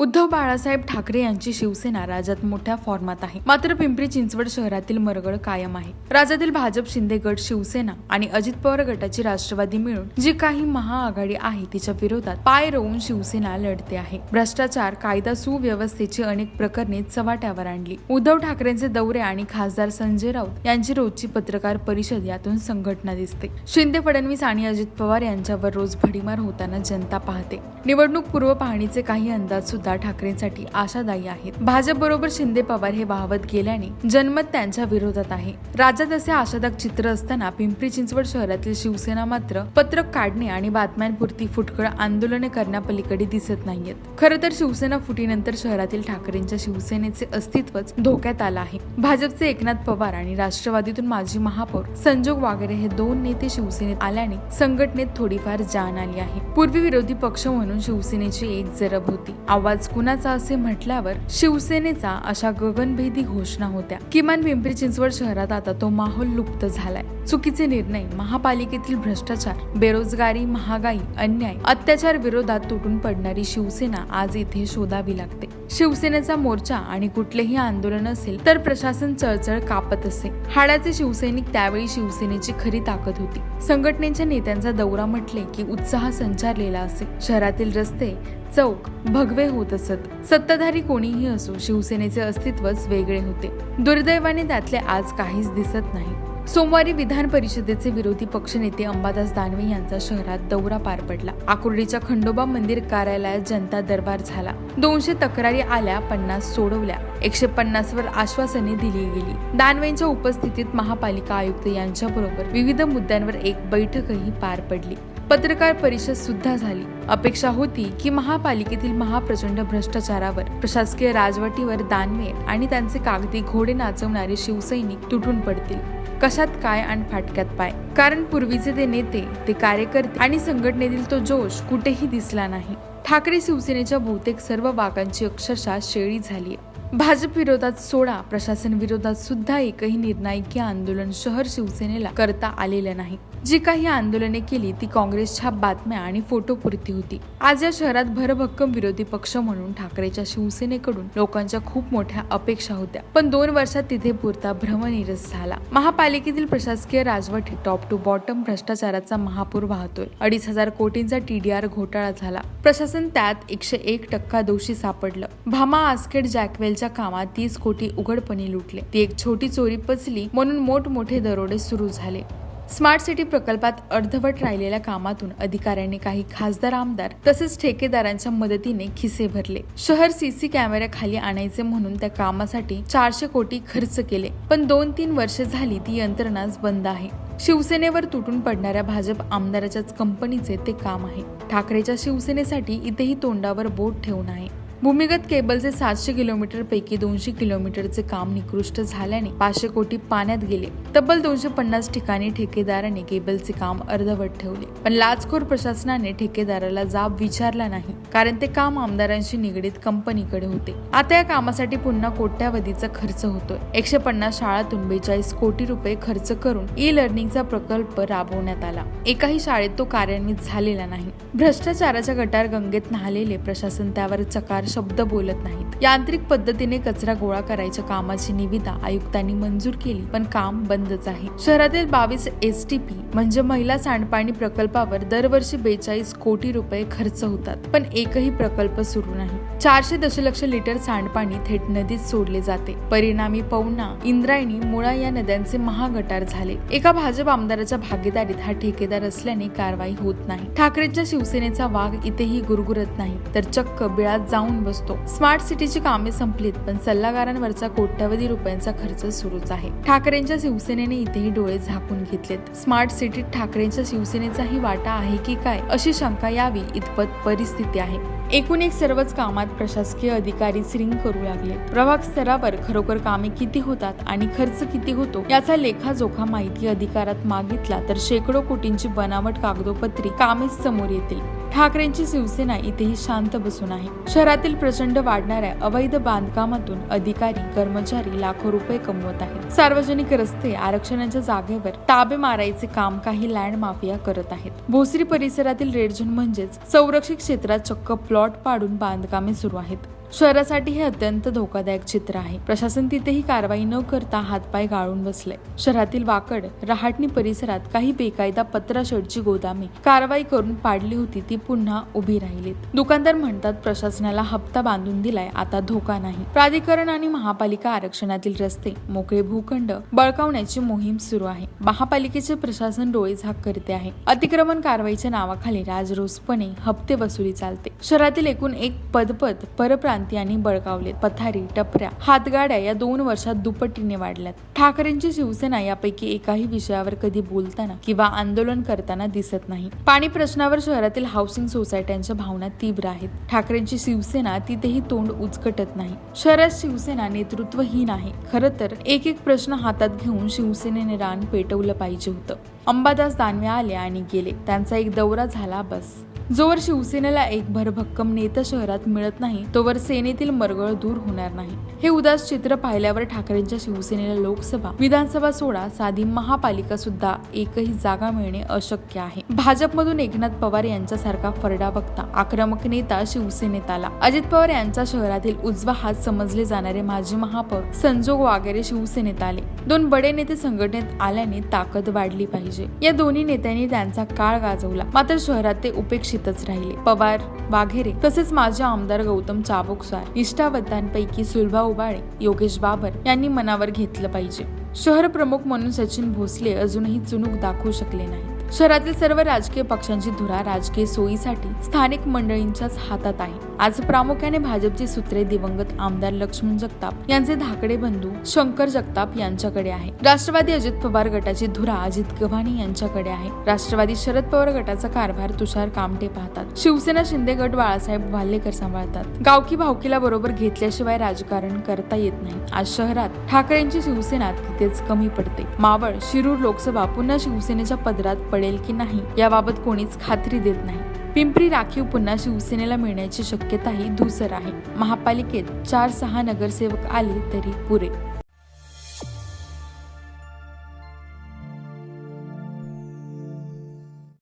उद्धव बाळासाहेब ठाकरे यांची शिवसेना राज्यात मोठ्या फॉर्मात आहे. मात्र पिंपरी चिंचवड शहरातील मरगळ कायम आहे. राज्यातील भाजप शिंदे गट शिवसेना आणि अजित पवार गटाची राष्ट्रवादी मिळून जी काही महाआघाडी आहे तिच्या विरोधात पाय रोवून शिवसेना लढते आहे. भ्रष्टाचार कायदा सुव्यवस्थेची अनेक प्रकरणे चव्हाट्यावर आणली. उद्धव ठाकरेंचे दौरे आणि खासदार संजय राऊत यांची रोजची पत्रकार परिषद यातून संघटना दिसते. शिंदे फडणवीस आणि अजित पवार यांच्यावर रोज भडीमार होताना जनता पाहते. निवडणूक पूर्व पाहणीचे काही अंदाज सुद्धा ठाकरेंसाठी आशादायी आहेत. भाजप बरोबर शिंदे पवार हे वाहवत गेल्याने जनमत त्यांच्या विरोधात आहे. राज्यात असे आशादायक चित्र असताना पिंपरी चिंचवड शहरातील शिवसेना मात्र पत्रक काढणे आणि बातम्यांपुरती फुटकळ आंदोलने करण्यापलीकडे दिसत नाहीयेत. खरं तर शिवसेना फुटीनंतर शहरातील ठाकरेंच्या शिवसेनेचे अस्तित्वच धोक्यात आलं आहे. भाजपचे एकनाथ पवार आणि राष्ट्रवादीतून माजी महापौर संजोग वागरे हे दोन नेते शिवसेनेत आल्याने संघटनेत थोडीफार जान आली आहे. पूर्वी विरोधी पक्ष म्हणून शिवसेनेची एक जरब होती. आवाज कुणाचा असे म्हटल्यावर शिवसेनेचा अशा गगनभेदी घोषणा होत्या. किमान पिंपरी चिंचवड शहरात आता तो माहोल लुप्त झालाय. चुकीचे निर्णय महापालिकेतील भ्रष्टाचार बेरोजगारी महागाई अन्याय अत्याचार विरोधात तुटून पडणारी शिवसेना आज इथे शोधावी लागते. शिवसेनेचा मोर्चा आणि कुठलेही आंदोलन असेल तर प्रशासन चळचळ कापत असे. हाडाचे शिवसैनिक त्यावेळी शिवसेनेची खरी ताकद होती. संघटनेच्या नेत्यांचा दौरा म्हटले की उत्साह संचारलेला असे. शहरातील रस्ते चौक भगवे होत असत. सत्ताधारी कोणीही असो शिवसेनेचे अस्तित्वच वेगळे होते. दुर्दैवाने त्यातले आज काहीच दिसत नाही. सोमवारी विधान परिषदेचे विरोधी पक्षनेते अंबादास दानवे यांचा शहरात दौरा पार पडला. आकुर्डीच्या खंडोबा मंदिर कार्यालयात जनता दरबार झाला. दोनशे तक्रारी आल्या पन्नास सोडवल्या. एकशे पन्नास वर आश्वासने दिली गेली. दानवेंच्या उपस्थितीत महापालिका आयुक्त यांच्याबरोबर विविध मुद्द्यांवर एक बैठकही पार पडली. पत्रकार परिषद सुद्धा झाली. अपेक्षा होती की महापालिकेतील महाप्रचंड भ्रष्टाचारावर प्रशासकीय राजवटीवर दानवे आणि त्यांचे कागदी घोडे नाचवणारे शिवसैनिक तुटून पडतील. कशात काय आणि फाटक्यात पाय. कारण पूर्वीचे ते नेते ते कार्यकर्ते आणि संघटनेतील तो जोश कुठेही दिसला नाही. ठाकरे शिवसेनेच्या बहुतेक सर्व वागांची अक्षरशः शेळी झाली भाजप विरोधात सोडा प्रशासन विरोधात सुद्धा एकही निर्णायकी आंदोलन शहर शिवसेनेला करता आलेलं नाही. जी काही आंदोलने केली ती काँग्रेसच्या बातम्या आणि फोटो पुरती होती. आज या शहरात भरभक्कम विरोधी पक्ष म्हणून ठाकरेच्या शिवसेनेकडून लोकांच्या खूप मोठ्या अपेक्षा होत्या. पण दोन वर्षात तिथे पुरता भ्रमनिरस झाला. महापालिकेतील प्रशासकीय राजवटी टॉप टू बॉटम भ्रष्टाचाराचा महापूर वाहतोय. अडीच हजार कोटींचा टीडीआर घोटाळा झाला. प्रशासन त्यात एकशे एक टक्का दोषी सापडलं. भामा आस्केट चोरीच्या कामात तीस कोटी उघडपणे लुटले. ती एक छोटी चोरी पचली म्हणून मोठमोठे दरोडे सुरू झाले. स्मार्ट सिटी प्रकल्पात अर्धवट राहिलेल्या कामातून अधिकाऱ्यांनी काही खासदार आमदार तसेच ठेकेदारांच्या मदतीने खिसे भरले. शहर सीसी कॅमेऱ्याखाली आणायचे म्हणून त्या कामासाठी चारशे कोटी खर्च केले. पण दोन तीन वर्षे झाली ती यंत्रणाच बंद आहे. शिवसेनेवर तुटून पडणाऱ्या भाजप आमदाराच्याच कंपनीचे ते काम आहे. ठाकरेच्या शिवसेनेसाठी इथेही तोंडावर बोट ठेवून आहे. भूमिगत केबलचे सातशे किलोमीटर पैकी दोनशे किलोमीटरचे काम निकृष्ट झाल्याने पाचशे कोटी पाण्यात गेले. तब्बल दोनशे पन्नास ठिकाणी ठेकेदाराने केबलचे काम अर्धवट ठेवले. पण लाचखोर प्रशासनाने ठेकेदाराला जाब विचारला नाही कारण ते काम आमदारांशी निगडीत कंपनीकडे होते. आता या कामासाठी पुन्हा कोट्यावधीचा खर्च होतोय. एकशे पन्नास शाळातून बेचाळीस कोटी रुपये खर्च करून ई लर्निंगचा प्रकल्प राबवण्यात आला. एकाही शाळेत तो कार्यान्वित झालेला नाही. भ्रष्टाचाराच्या गटार गंगेत न्हालेले प्रशासन त्यावर चकार शब्द बोलत नाहीत. यांत्रिक पद्धतीने कचरा गोळा करायच्या कामाची निविदा आयुक्तांनी मंजूर केली पण काम बंदच आहे. शहरातील बावीस एस टी पी म्हणजे महिला सांडपाणी प्रकल्पावर दरवर्षी बेचाळीस कोटी रुपये खर्च होतात पण एकही प्रकल्प सुरू नाही. चारशे दशलक्ष लिटर सांडपाणी थेट नदीत सोडले जाते. परिणामी पवना इंद्रायणी मुळा या नद्यांचे महागटार झाले. एका भाजप आमदाराच्या भागीदारीत हा ठेकेदार असल्याने कारवाई होत नाही. ठाकरेंच्या शिवसेनेचा वाघ इथेही गुरगुरत नाही तर चक्क बिळात जाऊन बसतो. स्मार्ट सिटीची कामे संपलीत पण सल्लागारांवरचा कोट्यवधी रुपयांचा खर्च सुरूच आहे. ठाकरेंच्या शिवसेनेने इथेही डोळे झाकून घेतलेत. स्मार्ट सिटीत ठाकरेंच्या शिवसेनेचाही वाटा आहे की काय अशी शंका यावी इतपत परिस्थिती आहे. एकूण एक सर्वच कामात प्रशासकीय अधिकारी श्रिंक करू लागले. प्रभाग स्तरावर खरोखर कामे किती होतात आणि खर्च किती होतो याचा लेखाजोखा माहिती अधिकारात मागितला तर शेकडो कोटींची बनावट कागदोपत्री कामेच समोर येतील. ठाकरेंची शिवसेना इथेही शांत बसून आहे. शहरातील प्रचंड वाढणाऱ्या अवैध बांधकामातून अधिकारी कर्मचारी लाखो रुपये कमवत आहेत. सार्वजनिक रस्ते आरक्षणाच्या जागेवर ताबे मारायचे काम काही लँड माफिया करत आहेत. भोसरी परिसरातील रेड झोन म्हणजेच संरक्षित क्षेत्रात चक्क प्लॉट पाडून बांधकामे सुरू आहेत. शहरासाठी हे अत्यंत धोकादायक चित्र आहे. प्रशासन तिथेही कारवाई न करता हातपाय गाळून बसले शहरातील वाकड रहाटणी परिसरात काही बेकायदा पत्रा शेडची गोदामे कारवाई करून पाडली होती ती पुन्हा उभी राहिलीत. दुकानदार म्हणतात प्रशासनाला हप्ता बांधून दिलाय आता धोका नाही. प्राधिकरण आणि महापालिका आरक्षणातील रस्ते मोकळे भूखंड बळकावण्याची मोहीम सुरू आहे. महापालिकेचे प्रशासन डोळे झाक करते आहे. अतिक्रमण कारवाईच्या नावाखाली राजरोसपणे हप्ते वसुली चालते. शहरातील एकूण एक पदपद आणि बळगावले पथारी टपऱ्या हातगाड्या या दोन वर्षात दुपटीने वाढल्यात. ठाकरेंची शिवसेना यापैकी एकाही विषयावर कधी बोलताना किंवा आंदोलन करताना दिसत नाही. पाणी प्रश्नावर शहरातील हाऊसिंग सोसायट्यांच्या भावना तीव्र आहेत. ठाकरेंची शिवसेना तिथेही तोंड उचकटत नाही. शहरात शिवसेना नेतृत्वहीन आहे. खरं तर एक एक प्रश्न हातात घेऊन शिवसेनेने रान पेटवलं पाहिजे होतं. अंबादास दानवे आले आणि गेले. त्यांचा एक दौरा झाला बस. जोवर शिवसेनेला एक भरभक्कम नेता शहरात मिळत नाही तोवर सेनेतील मरगळ दूर होणार नाही. हे उदास चित्र पाहिल्यावर ठाकरेंच्या शिवसेनेला लोकसभा विधानसभा सोडा साधी महापालिका सुद्धा एकही जागा मिळणे अशक्य आहे. भाजपमधून एकनाथ पवार यांच्यासारखा फरडा बघता आक्रमक नेता शिवसेनेत आला. अजित पवार यांचा शहरातील उजवा हात समजले जाणारे माजी महापौर संजोग वागेरे शिवसेनेत आले. दोन बडे नेते संघटनेत आल्याने ताकद वाढली पाहिजे. या दोन्ही नेत्यांनी त्यांचा काळ गाजवला. मात्र शहरात ते उपेक्षित उपेक्षितच राहिले. पवार वाघेरे तसेच माजी आमदार गौतम चाबुकस्वार इष्टावतांपैकी सुलभा उबाळे योगेश बाबर यांनी मनावर घेतलं पाहिजे. शहर प्रमुख म्हणून सचिन भोसले अजूनही चुणूक दाखवू शकले नाही शहरातील सर्व राजकीय पक्षांची धुरा राजकीय सोयीसाठी स्थानिक मंडळींच्याच हातात आहे. आज प्रामुख्याने भाजपची सूत्रे दिवंगत आमदार लक्ष्मण जगताप यांचे धाकडे बंधू शंकर जगताप यांच्याकडे आहे. राष्ट्रवादी अजित पवार गटाची धुरा अजित गव्हाणे यांच्याकडे आहे. राष्ट्रवादी शरद पवार गटाचा कारभार तुषार कामटे पाहतात. शिवसेना शिंदे गट बाळासाहेब वाल्हेकर सांभाळतात. गावकी भावकीला बरोबर घेतल्याशिवाय राजकारण करता येत नाही. आज शहरात ठाकरेंची शिवसेना तिथेच कमी पडते. मावळ शिरूर लोकसभा पुन्हा शिवसेनेच्या पदरात पड पडेल की नाही याबाबत कोणीच खात्री देत नाही. पिंपरी राखीव पुन्हा शिवसेनेला मिळण्याची शक्यताही धुसर आहे. महापालिकेत चार सहा नगरसेवक आले तरी पुरे.